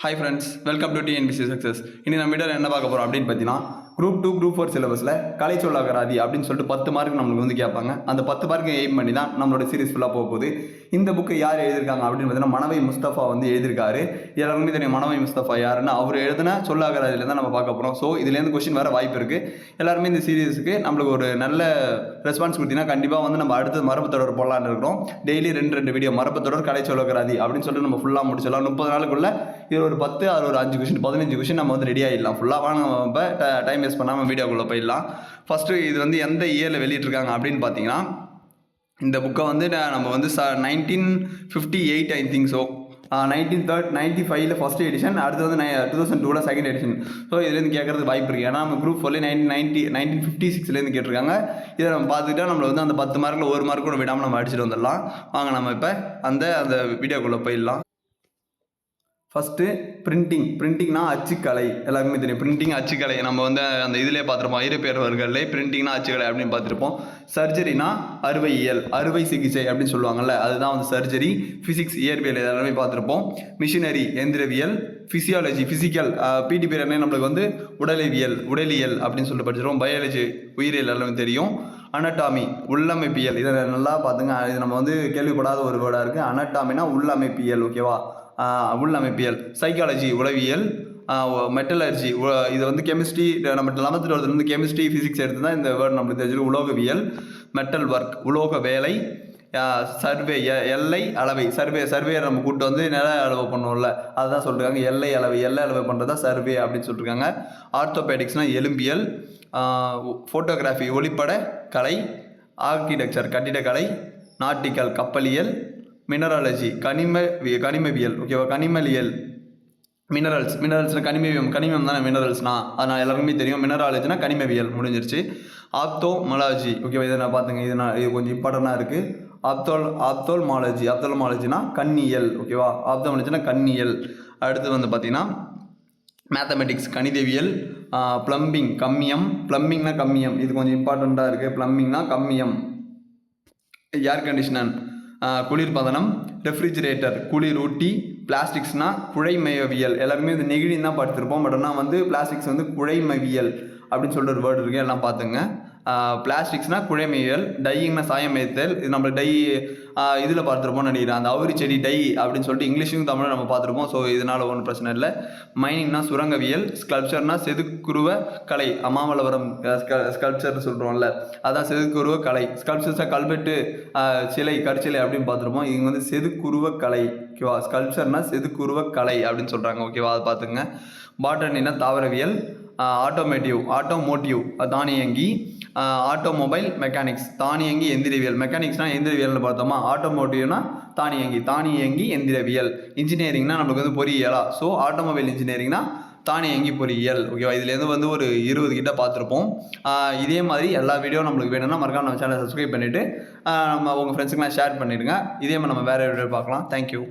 Hi friends welcome to TNPSC success இனி நம்ம வீடியோவில் என்ன பார்க்க போகிறோம் அப்படின்னு பார்த்தீங்கன்னா குரூப் டூ குரூப் ஃபோர் சிலபஸில் கலை சொல்லாகராதி அப்படின்னு சொல்லிட்டு பத்து மார்க் நம்மளுக்கு வந்து கேட்பாங்க. அந்த பத்து மார்க்கு எய்ம் பண்ணி தான் நம்மளோட சீரிஸ் ஃபுல்லாக போக போகுது இந்த புக்கு யார் எழுதியிருக்காங்க அப்படின்னு பார்த்தீங்கன்னா மனவை முஸ்தஃபா வந்து எழுதியிருக்காரு. எல்லாருக்குமே தெரியும் மனவை முஸ்தஃபா யாருன்னு அவர் எழுதின சொல்லாகராதியில் தான் நம்ம பார்க்க போகிறோம் ஸோ இதுலேருந்து கொஸ்டின் வர வாய்ப்பு இருக்குது எல்லாருமே இந்த சீரீஸுக்கு நம்மளுக்கு ஒரு நல்ல ரெஸ்பான்ஸ் கொடுத்தீங்கன்னா கண்டிப்பாக வந்து நம்ம அடுத்து மரபு தொடர் போடலான்னு இருக்கிறோம். டெய்லி ரெண்டு ரெண்டு வீடியோ மரபு தொடர் கலை சொல்லகராதி அப்படின்னு சொல்லிட்டு நம்ம ஃபுல்லாக முடிச்சிடலாம். முப்பது நாளுக்குள்ளே இது ஒரு பத்து அது ஒரு அஞ்சு கொஷின் பதினஞ்சு கொஷின் நம்ம வந்து ரெடி ஆகிடலாம் ஃபுல்லாக வாங்க நம்ம இப்போ டைம் வேஸ்ட் பண்ணாமல் வீடியோக்குள்ளே போயிடலாம். ஃபஸ்ட்டு இது வந்து எந்த இயரில் வெளியிட்டிருக்காங்க அப்படின்னு பார்த்தீங்கன்னா இந்த புக்கை வந்து நம்ம வந்து ச nineteen fifty eight I think so nineteen third ninety ஃபைவ்ல ஃபஸ்ட் எடிஷன் அடுத்து வந்து டூ தௌசண்ட் டூவில் செகண்ட் எடிஷன் ஸோ இதுலேருந்து கேட்கறது வாய்ப்பு இருக்குது ஏன்னா நம்ம குரூப் ஃபோர்லேயே நைன்டீன் நைன்ட்டி நைன்டீன் ஃபிஃப்டி சிக்ஸ்லேருந்து கேட்டிருக்காங்க. இதை நம்ம பார்த்துக்கிட்டா நம்மளை வந்து அந்த பத்து மார்க்கில் ஒரு மார்க் கூட விடாமல் நம்ம அடிச்சுட்டு வந்துடலாம். வாங்க நம்ம இப்போ அந்த அந்த வீடியோக்குள்ளே போயிடலாம். ஃபஸ்ட்டு பிரிண்டிங் பிரிண்டிங்னா அச்சுக்கலை. எல்லாருக்குமே தெரியும். பிரிண்டிங் அச்சுக்கலை. நம்ம வந்து அந்த இதிலே பார்த்துருப்போம். ஐரோப்பியர்களே பிரிண்டிங்னா அச்சுக்கலை அப்படின்னு பார்த்துருப்போம். சர்ஜரினா அறுவையியல் அறுவை சிகிச்சை அப்படின்னு சொல்லுவாங்கல்ல அதுதான் வந்து சர்ஜரி ஃபிசிக்ஸ் இயற்பியல் எல்லாமே பார்த்துருப்போம். மிஷினரி எந்திரவியல் ஃபிசியாலஜி ஃபிசிக்கல் பிடி பீரியட்னே நம்மளுக்கு வந்து உடலியல் உடலியல் அப்படின்னு சொல்லிட்டு படிச்சிருப்போம். பயாலஜி உயிரியல் எல்லாமே தெரியும். அனட்டாமி உள்ளமைப்பியல். இதை நல்லா பார்த்துங்க. இது நம்ம வந்து கேள்விப்படாத ஒரு வேர்டாக இருக்குது அனட்டாமினா உள்ளமைப்பியல் ஓகேவா உள்ளமைப்பியல். சைக்காலஜி உளவியல். மெட்டலர்ஜி இது வந்து கெமிஸ்ட்ரி நம்ம லெவன்த் டுவெல்த்தில் வந்து கெமிஸ்ட்ரி ஃபிசிக்ஸ் எடுத்து தான் இந்த வேர்டு நம்மளுக்கு தெரிஞ்சு உலோகவியல் மெட்டல் ஒர்க் உலோக வேலை சர்வே எல்லை அளவை. சர்வே சர்வே நம்ம கூட்டு வந்து நில அளவு பண்ணுவோம்ல. அதுதான் சொல்லிருக்காங்க. எல்லை அளவை எல்லை அளவு பண்ணுறது தான் சர்வே அப்படின்னு சொல்லியிருக்காங்க ஆர்த்தோபேடிக்ஸ்னால் எலும்பியல். ஃபோட்டோகிராஃபி ஒளிப்பட கலை ஆர்கிடெக்சர் கட்டிடக்கலை நாட்டிக்கல் கப்பலியல் மினராலஜி கனிம கனிமவியல் ஓகேவா கனிமலியல் மினரல்ஸ் மினரல்ஸ்னால் கனிமவியம் கனிமம் தானே மினரல்ஸ்னா அது நான் எல்லாருக்குமே தெரியும் மினராலஜினா கனிமவியல் முடிஞ்சிருச்சு. ஆப்தோமலாஜி ஓகேவா இதை நான் பார்த்துங்க இது நான் இது கொஞ்சம் இம்பார்ட்டண்ட்டாக இருக்குது ஆப்தோல் ஆப்தோல்மாலஜி ஆப்தோல்மாலஜினா கண்ணியல் ஓகேவா ஆப்தோமாலஜினா கண்ணியல். அடுத்து வந்து பார்த்திங்கன்னா மேத்தமெட்டிக்ஸ் கணிதவியல் ப்ளம்பிங் கம்மியம். ப்ளம்பிங்னா கம்மியம். இது கொஞ்சம் இம்பார்ட்டண்ட்டாக இருக்குது ப்ளம்பிங்னா கம்மியம். ஏர் கண்டிஷனர் குளிர்பதனம் ரெஃப்ரிஜிரேட்டர் குளிர் ஊட்டி பிளாஸ்டிக்ஸ்னால் குழைமையவியல். எல்லாருமே இந்த நெகிழின்னு தான் பார்த்துருப்போம். பட் ஆனால் வந்து பிளாஸ்டிக்ஸ் வந்து குழைமவியல் அப்படின்னு சொல்லிட்டு ஒரு வேர்டு இருக்குது எல்லாம் பார்த்துங்க. பிளாஸ்டிக்ஸ்னால் குழைமையல் டையிங்னா சாயம் ஏத்தல் இது நம்ம டை இதில் பார்த்துருப்போம்னு நினைக்கிறேன். அந்த அவுரி செடி டை அப்படின்னு சொல்லிட்டு இங்கிலீஷும் தமிழும் நம்ம பார்த்துருப்போம். ஸோ இதனால் ஒன்றும் பிரச்சனை இல்லை. மைனிங்னா சுரங்கவியல் ஸ்கல்ப்சர்னா செதுக்குருவ கலை. அமாமலவரம் ஸ்கல்ப்சர்னு சொல்கிறோம்ல அதான் செதுக்குருவ கலை. ஸ்கல்ப்சர்ஸாக கல்வெட்டு சிலை கற்சிலை அப்படின்னு பார்த்துருப்போம். இங்கே வந்து செதுக்குருவ கலை ஓகேவா? ஸ்கல்ப்சர்னா செதுக்குருவ கலை அப்படின்னு சொல்கிறாங்க ஓகேவா? அதை பார்த்துங்க பாட்டனின்னா தாவரவியல் ஆட்டோமேட்டிவ் ஆட்டோமோட்டிவ் தானியங்கி ஆட்டோமொபைல் மெக்கானிக்ஸ் தானியங்கி எந்திரவியல். மெக்கானிக்ஸ்னால் எந்திரவியல்னு பார்த்தோமா? ஆட்டோமோட்டிவ்னா தானியங்கி. தானியங்கி எந்திரவியல். இன்ஜினியரிங்னா நம்மளுக்கு வந்து பொறியியலா? ஸோ ஆட்டோமொபைல் இன்ஜினியரிங்னா தானியங்கி பொறியியல். ஓகேவா இதுலேருந்து வந்து ஒரு இருபது கிட்ட பார்த்துருப்போம். இதே மாதிரி எல்லா வீடியோ நம்மளுக்கு வேணும்னா மறக்காம நம்ம சேனலை சப்ஸ்கிரைப் பண்ணிவிட்டு நம்ம உங்கள் ஃப்ரெண்ட்ஸுக்கெலாம் ஷேர் பண்ணிவிடுங்க இதே மாதிரி நம்ம வேறு வீடியோ பார்க்கலாம். தேங்க்யூ